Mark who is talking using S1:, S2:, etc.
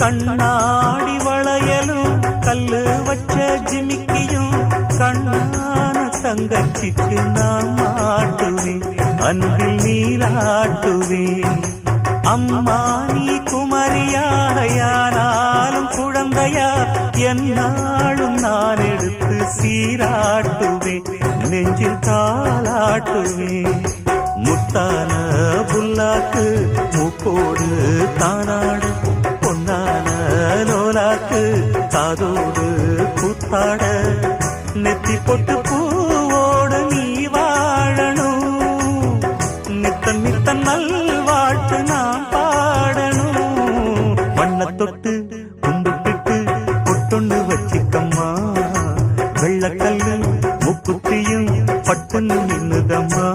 S1: கண்ணாடி வளையலும் கல்லு வச்ச ஜிமிக்கியும் கண்ணான தங்கச்சிக்கு நான் மாட்டுவேன் அன்பில் நீராட்டுவேன். அம்மா நீ குமரியாக யாராலும் குழந்தையா என்னாலும் நான் எடுத்து சீராட்டுவேன் நெஞ்சில் காலாட்டுவேன் முத்தான புல்லாக்கு மூக்கோடு தானாடு பொன்னா காதோடு கூத்தாட நெத்தி பொட்டு பூவோடு நீ வாழணும். நித்த நித்த நல்வாழ்த்து நான் பாடணும். வண்ண தொட்டு கும்பிட்டுட்டு பொட்டொன்னு வச்சிக்கம்மா. வெள்ளக்கல்லு முக்குத்தியும் பட்டுன்னு நின்னுதம்மா.